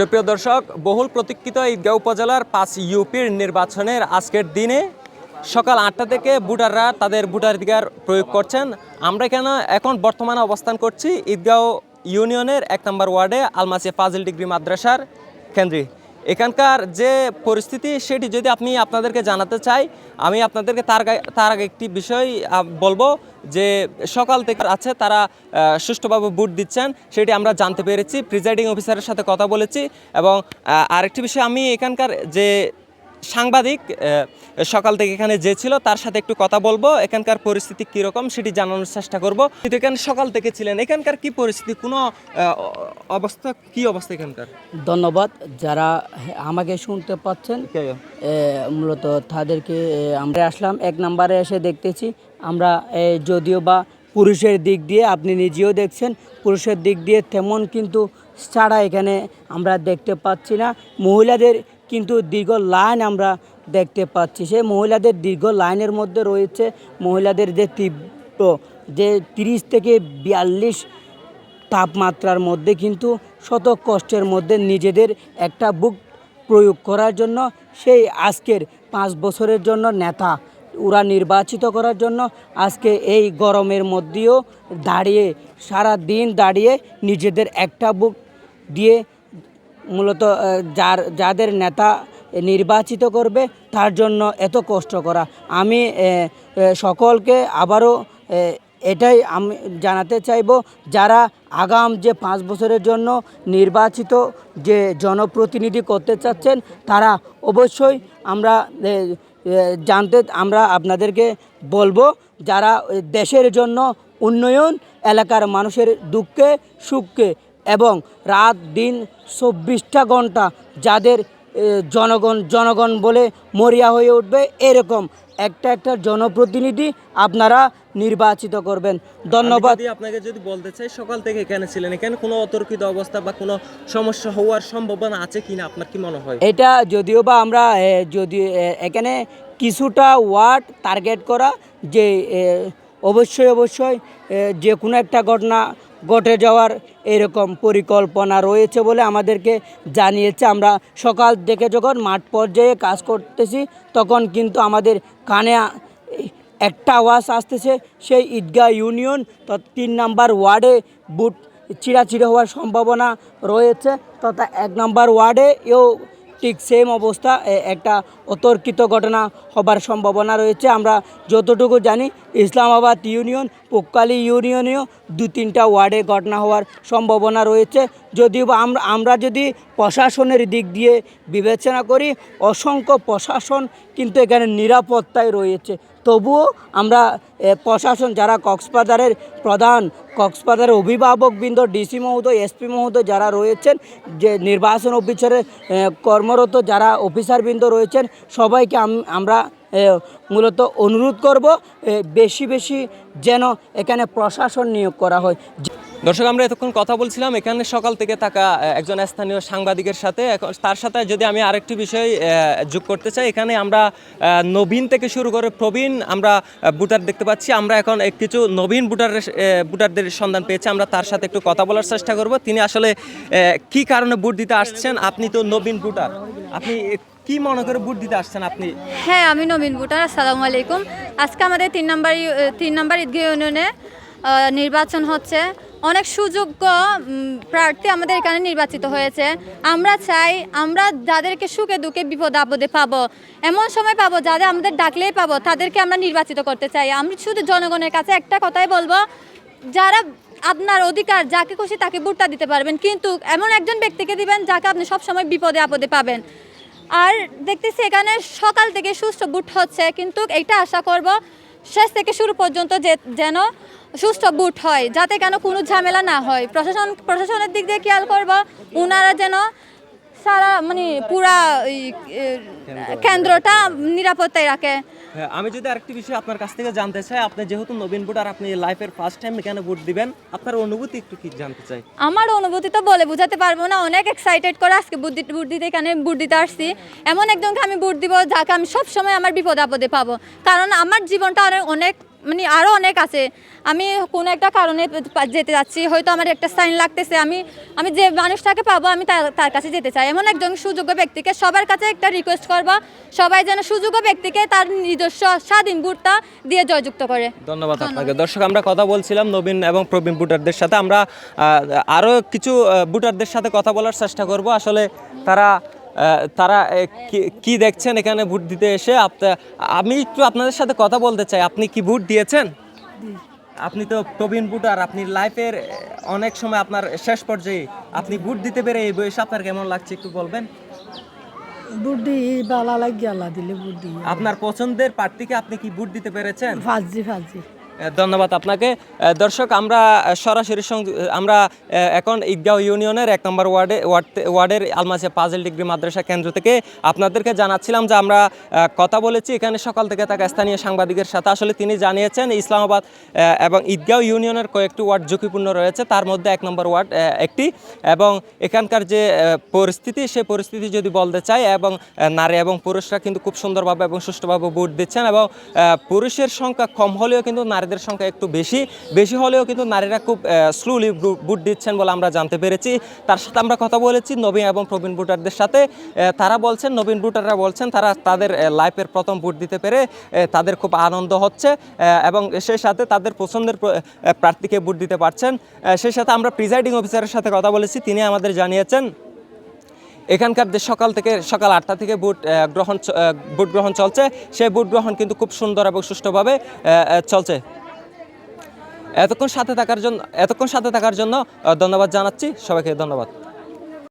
সুপ্রিয় দর্শক, বহুল প্রতীক্ষিত ঈদগাঁও উপজেলার পাঁচ ইউপির নির্বাচনের আজকের দিনে সকাল আটটা থেকে ভোটাররা তাদের ভোটাধিকার প্রয়োগ করছেন। আমরা কেন এখন বর্তমানে অবস্থান করছি? ঈদগাঁও ইউনিয়নের এক নম্বর ওয়ার্ডে আলমাসি ফাজিল ডিগ্রি মাদ্রাসার কেন্দ্রে। এখানকার যে পরিস্থিতি, সেটি যদি আপনি আপনাদেরকে জানাতে চাই, আমি আপনাদেরকে তার তার আগে একটি বিষয় বলব যে সকাল থেকে আছে, তারা সুষ্ঠুভাবে ভোট দিচ্ছেন, সেটি আমরা জানতে পেরেছি। প্রিজাইডিং অফিসারের সাথে কথা বলেছি এবং আরেকটি বিষয়, আমি এখানকার যে সাংবাদিক সকাল থেকে এখানে যে ছিল তার সাথে একটু কথা বলব এখানকার পরিস্থিতি কীরকম সেটি জানানোর চেষ্টা করব। কিন্তু এখানে সকাল থেকে ছিলেন এখানকার কি পরিস্থিতি কোনো অবস্থা কি অবস্থা এখানকার? ধন্যবাদ যারা আমাকে শুনতে পাচ্ছেন মূলত তাদেরকে আমরা আসলাম এক নম্বরে এসে দেখতেছি আমরা যদিও বা পুরুষের দিক দিয়ে আপনি নিজেও দেখছেন পুরুষের দিক দিয়ে তেমন কিন্তু ছাড়া এখানে আমরা দেখতে পাচ্ছি না। মহিলাদের কিন্তু দীর্ঘ লাইন আমরা দেখতে পাচ্ছি। সেই মহিলাদের দীর্ঘ লাইনের মধ্যে রয়েছে মহিলাদের যে তীব্র, যে তিরিশ থেকে বিয়াল্লিশ তাপমাত্রার মধ্যে কিন্তু শত কষ্টের মধ্যে নিজেদের একটা বুক প্রয়োগ করার জন্য সেই আজকের পাঁচ বছরের জন্য নেতা ওরা নির্বাচিত করার জন্য আজকে এই গরমের মধ্যেও দাঁড়িয়ে সারা দিন দাঁড়িয়ে নিজেদের একটা বুক দিয়ে মূলত যার, যাদের নেতা নির্বাচিত করবে, তার জন্য এত কষ্ট করা। আমি সকলকে আবারও এটাই আমি জানাতে চাইব, যারা আগাম যে পাঁচ বছরের জন্য নির্বাচিত যে জনপ্রতিনিধি করতে চাচ্ছেন, তারা অবশ্যই আমরা জানতে, আমরা আপনাদেরকে বলব, যারা দেশের জন্য উন্নয়ন, এলাকার মানুষের দুঃখে সুখকে এবং রাত দিন চব্বিশটা ঘণ্টা যাদের জনগণ জনগণ বলে মরিয়া হয়ে উঠবে এরকম একটা একটা জনপ্রতিনিধি আপনারা নির্বাচিত করবেন। ধন্যবাদ। আপনাকে যদি বলতে চাই সকাল থেকে এখানে ছিলেন এখানে কোনো অতর্কিত অবস্থা বা কোনো সমস্যা হওয়ার সম্ভাবনা আছে কিনা? আপনার কি মনে হয়? এটা যদিও বা আমরা যদি এখানে কিছুটা ওয়ার্ড টার্গেট করা যে অবশ্যই অবশ্যই যে কোনো একটা ঘটনা ঘটে যাওয়ার এরকম পরিকল্পনা রয়েছে বলে আমাদেরকে জানিয়েছে। আমরা সকাল থেকে যখন মাঠ পর্যায়ে কাজ করতেছি, তখন কিন্তু আমাদের কানে একটা আওয়াজ আসতেছে, সেই ঈদগাহ ইউনিয়ন তো তিন নাম্বার ওয়ার্ডে বুট চিড়াচিড়ে হওয়ার সম্ভাবনা রয়েছে। তথা এক নাম্বার ওয়ার্ডে এও ঠিক সেম অবস্থা একটা অতর্কিত ঘটনা হবার সম্ভাবনা রয়েছে। আমরা যতটুকু জানি, ইসলামাবাদ ইউনিয়ন, পোক্কালি ইউনিয়নেও দু তিনটা ওয়ার্ডে ঘটনা হওয়ার সম্ভাবনা রয়েছে। যদিও আমরা আমরা যদি প্রশাসনের দিক দিয়ে বিবেচনা করি, অসংখ্য প্রশাসন কিন্তু এখানে নিরাপত্তায় রয়েছে। তবুও আমরা প্রশাসন যারা কক্সবাজারের প্রধান, কক্সবাজারের অভিভাবকবৃন্দ, ডিসি মহোদয়, এসপি মহোদয় যারা রয়েছেন, যে নির্বাচন অফিসারে কর্মরত যারা অফিসারবৃন্দ রয়েছেন, সবাইকে আম- আমরা মূলত অনুরোধ করব বেশি বেশি যেন এখানে প্রশাসন নিয়োগ করা হয়। দর্শক আমরা এতক্ষণ কথা বলছিলাম। এখানে সকাল থেকে থাকা একজন স্থানীয় সাংবাদিকের সাথে। তার সাথে যদি আমি আরেকটি বিষয় যোগ করতে চাই এখানে আমরা নবীন থেকে শুরু করে প্রবীণ আমরা ভোটার দেখতে পাচ্ছি। আমরা এখন কিছু নবীন ভোটারের আহ, ভোটারদের সন্ধান পেয়েছি। আমরা তার সাথে একটু কথা বলার চেষ্টা করব। তিনি আসলে কি কারণে ভোট দিতে আসছেন? আপনি তো নবীন ভোটার। আপনি কি মনে করে ভোট দিতে আসছেন আপনি? হ্যাঁ আমি নবীন ভুটান আসসালামু আলাইকুম। আজকে আমাদের তিন নম্বর তিন নম্বর ঈদগাহ ইউনিয়নে নির্বাচন হচ্ছে। অনেক সুযোগ্য প্রার্থী আমাদের এখানে নির্বাচিত হয়েছে। আমরা চাই, আমরা যাদেরকে সুখে দুঃখে বিপদ আপদে পাবো, এমন সময় পাবো যাদের আমাদের ডাকলেই পাবো, তাদেরকে আমরা নির্বাচিত করতে চাই। আমি শুধু জনগণের কাছে একটা কথাই বলব, যারা আপনার অধিকার, যাকে খুশি তাকে ভোটটা দিতে পারবেন, কিন্তু এমন একজন ব্যক্তিকে দিবেন যাকে আপনি সবসময় বিপদে আপদে পাবেন। আর দেখতেছি এখানে সকাল থেকে সুস্থ বুট হচ্ছে, কিন্তু এটা আশা করব শেষ থেকে শুরু পর্যন্ত যে যেন সুস্থ বুট হয় যাতে কেন কোনো ঝামেলা না হয়। প্রশাসন প্রশাসনের দিক দিয়ে খেয়াল করব ওনারা যেন সারা মানে পুরা কেন্দ্রটা নিরাপত্তায় রাখে। আমি যদি আরেকটি বিষয় আপনার কাছ থেকে জানতে চাই, আপনি যেহেতু নবীন ভোটার, আপনি লাইফের ফার্স্ট টাইম এখানে ভোট দিবেন? আপনার অনুভূতি একটু কি জানতে চাই? আমার অনুভূতি তো বলে বোঝাতে পারব না, অনেক এক্সাইটেড করে আজকে ভোট দিতে বুট দিতে এখানে ভোট দিতে আসছি। এমন একজনকে আমি ভোট দিব, যাকে আমি সবসময় আমার বিপদ আপদে পাবো। কারণ আমার জীবনটা অনেক মানে আরও অনেক আছে। আমি কোনো একটা কারণে যেতে যাচ্ছি হয়তো আমার একটা সাইন লাগতেছে আমি আমি যে মানুষটাকে পাবো আমি তার তার কাছে যেতে চাই। এমন একজন সুযোগ্য ব্যক্তিকে সবার কাছে একটা রিকোয়েস্ট করব সবাই যেন সুযোগ্য ব্যক্তিকে তার নিজস্ব স্বাধীন ভোটটা দিয়ে জয়যুক্ত করে। ধন্যবাদ আপনাকে। দর্শক আমরা কথা বলছিলাম নবীন এবং প্রবীণ বুটারদের সাথে। আমরা আরও কিছু আহ, বুটারদের সাথে কথা বলার চেষ্টা করব। আসলে তারা তারা কি- কি দেখছেন এখানে ভোট দিতে এসে? আমি একটু আপনাদের সাথে কথা বলতে চাই। আপনি কি ভোট দিয়েছেন? আপনি তো প্রবীণ বুটার আপনি লাইফের অনেক সময় আপনার শেষ পর্যায়ে আপনি ভোট দিতে পেরে এই বয়সে আপনার কেমন লাগছে একটু বলবেন? বুদ্ধি বালা লাগি আল্লাহ দিলে বুদ্ধি আপনার পছন্দের প্রার্থীকে আপনি কি ভোট দিতে পেরেছেন? ফাজি ফাজি ধন্যবাদ আপনাকে। দর্শক, আমরা সরাসরি সং- আমরা এখন ঈদগাঁও ইউনিয়নের এক নম্বর ওয়ার্ডে ওয়ার্ড- ওয়ার্ডের আলমাসিয়া পাজেল ডিগ্রি মাদ্রাসা কেন্দ্র থেকে আপনাদেরকে জানাচ্ছিলাম যে আমরা কথা বলেছি। এখানে সকাল থেকে থাকা স্থানীয় সাংবাদিকের সাথে আসলে তিনি জানিয়েছেন, ইসলামাবাদ এবং ঈদগাঁও ইউনিয়নের কয়েকটি ওয়ার্ড ঝুঁকিপূর্ণ রয়েছে। তার মধ্যে এক নম্বর ওয়ার্ড একটি। এবং এখানকার যে পরিস্থিতি, সেই পরিস্থিতি যদি বলতে চাই, এবং নারী এবং পুরুষরা কিন্তু খুব সুন্দরভাবে এবং সুষ্ঠুভাবে ভোট দিচ্ছেন এবং পুরুষের সংখ্যা কম হলেও কিন্তু নারীদের সংখ্যা একটু বেশি বেশি হলেও কিন্তু নারীরা খুব স্লোলি ভোট দিচ্ছেন বলে আমরা জানতে পেরেছি। তার সাথে আমরা কথা বলেছি নবীন এবং প্রবীণ ভোটারদের সাথে। তারা বলছেন, নবীন ভোটাররা বলছেন, তারা তাদের লাইফের প্রথম ভোট দিতে পেরে তাদের খুব আনন্দ হচ্ছে এবং সেই সাথে তাদের পছন্দের প্রার্থীকে ভোট দিতে পারছেন। সেই সাথে আমরা প্রিজাইডিং অফিসারের সাথে কথা বলেছি, তিনি আমাদের জানিয়েছেন, এখানকার যে সকাল থেকে, সকাল আটটা থেকে ভোট গ্রহণ ভোট গ্রহণ চলছে। সেই ভোট গ্রহণ কিন্তু খুব সুন্দর এবং সুষ্ঠুভাবে চলছে। এতক্ষণ সাথে থাকার জন্য এতক্ষণ সাথে থাকার জন্য ধন্যবাদ জানাচ্ছি। সবাইকে ধন্যবাদ।